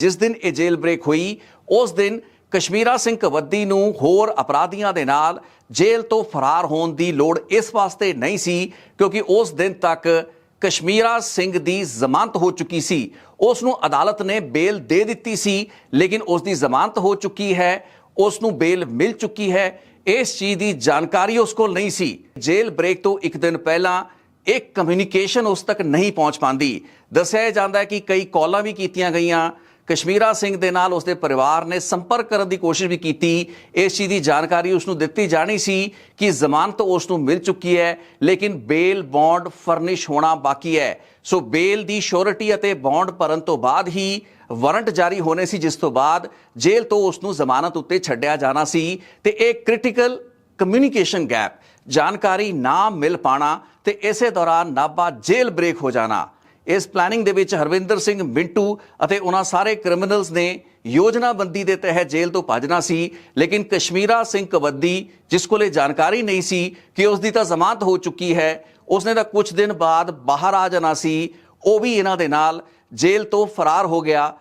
ਜਿਸ ਦਿਨ ਇਹ ਜੇਲ੍ਹ ਬ੍ਰੇਕ ਹੋਈ, ਉਸ ਦਿਨ ਕਸ਼ਮੀਰਾ ਸਿੰਘ ਕਵੱਦੀ ਨੂੰ ਹੋਰ ਅਪਰਾਧੀਆਂ ਦੇ ਨਾਲ ਜੇਲ੍ਹ ਤੋਂ ਫਰਾਰ ਹੋਣ ਦੀ ਲੋੜ ਇਸ ਵਾਸਤੇ ਨਹੀਂ ਸੀ, ਕਿਉਂਕਿ ਉਸ ਦਿਨ ਤੱਕ ਕਸ਼ਮੀਰਾ ਸਿੰਘ ਦੀ ਜ਼ਮਾਨਤ ਹੋ ਚੁੱਕੀ ਸੀ। ਉਸ ਨੂੰ ਅਦਾਲਤ ਨੇ ਬੇਲ ਦੇ ਦਿੱਤੀ ਸੀ, ਲੇਕਿਨ ਉਸ ਦੀ ਜ਼ਮਾਨਤ ਹੋ ਚੁੱਕੀ ਹੈ, ਉਸ ਨੂੰ ਬੇਲ ਮਿਲ ਚੁੱਕੀ ਹੈ। ਇਸ ਚੀਜ਼ ਦੀ ਜਾਣਕਾਰੀ ਉਸ ਕੋਲ ਨਹੀਂ ਸੀ। ਜੇਲ੍ਹ ਬ੍ਰੇਕ ਤੋਂ ਇੱਕ ਦਿਨ ਪਹਿਲਾਂ ਇੱਕ ਕਮਿਊਨੀਕੇਸ਼ਨ ਉਸ ਤੱਕ ਨਹੀਂ ਪਹੁੰਚ ਪਾਉਂਦੀ। ਦੱਸਿਆ ਜਾਂਦਾ ਹੈ ਕਿ ਕਈ ਕਾਲਾਂ ਵੀ ਕੀਤੀਆਂ ਗਈਆਂ। ਕਸ਼ਮੀਰਾ ਸਿੰਘ ਦੇ ਨਾਲ ਉਸਦੇ ਪਰਿਵਾਰ ਨੇ ਸੰਪਰਕ ਕਰਨ ਦੀ ਕੋਸ਼ਿਸ਼ ਵੀ ਕੀਤੀ। ਇਸ ਚੀਜ਼ ਦੀ ਜਾਣਕਾਰੀ ਉਸ ਨੂੰ ਦਿੱਤੀ ਜਾਣੀ ਸੀ ਕਿ ਜ਼ਮਾਨਤ ਉਸ ਨੂੰ ਮਿਲ ਚੁੱਕੀ ਹੈ, ਲੇਕਿਨ ਬੇਲ ਬੌਂਡ ਫਰਨਿਸ਼ ਹੋਣਾ ਬਾਕੀ ਹੈ। ਸੋ ਬੇਲ ਦੀ ਸ਼ੋਰਿਟੀ ਅਤੇ ਬੌਂਡ ਭਰਨ ਤੋਂ ਬਾਅਦ ਹੀ ਵਾਰੰਟ ਜਾਰੀ ਹੋਣੇ ਸੀ, ਜਿਸ ਤੋਂ ਬਾਅਦ ਜੇਲ੍ਹ ਤੋਂ ਉਸ ਨੂੰ ਜ਼ਮਾਨਤ ਉੱਤੇ ਛੱਡਿਆ ਜਾਣਾ ਸੀ ਤੇ ਇਹ ਕ੍ਰਿਟੀਕਲ ਕਮਿਊਨੀਕੇਸ਼ਨ ਗੈਪ ਜਾਣਕਾਰੀ ਨਾ ਮਿਲ ਪਾਣਾ ਤੇ ਇਸੇ ਦੌਰਾਨ ਨਾਭਾ ਜੇਲ੍ਹ ਬ੍ਰੇਕ ਹੋ ਜਾਣਾ। ਇਸ ਪਲੈਨਿੰਗ ਦੇ ਵਿੱਚ ਹਰਵਿੰਦਰ ਸਿੰਘ ਮਿੰਟੂ ਅਤੇ ਉਹਨਾਂ ਸਾਰੇ ਕ੍ਰਿਮੀਨਲਸ ਨੇ ਯੋਜਨਾਬੰਦੀ ਦੇ ਤਹਿਤ ਜੇਲ੍ਹ ਤੋਂ ਭੱਜਣਾ ਸੀ, ਲੇਕਿਨ ਕਸ਼ਮੀਰਾ ਸਿੰਘ ਕਵੱਦੀ ਜਿਸ ਕੋਲ ਜਾਣਕਾਰੀ ਨਹੀਂ ਸੀ ਕਿ ਉਸ ਦੀ ਤਾਂ ਜ਼ਮਾਨਤ ਹੋ ਚੁੱਕੀ ਹੈ, ਉਸਨੇ ਤਾਂ ਕੁਝ ਦਿਨ ਬਾਅਦ ਬਾਹਰ ਆ ਜਾਣਾ ਸੀ, ਉਹ ਵੀ ਇਹਨਾਂ ਦੇ ਨਾਲ, ਜੇਲ੍ਹ ਤੋਂ ਫਰਾਰ ਹੋ ਗਿਆ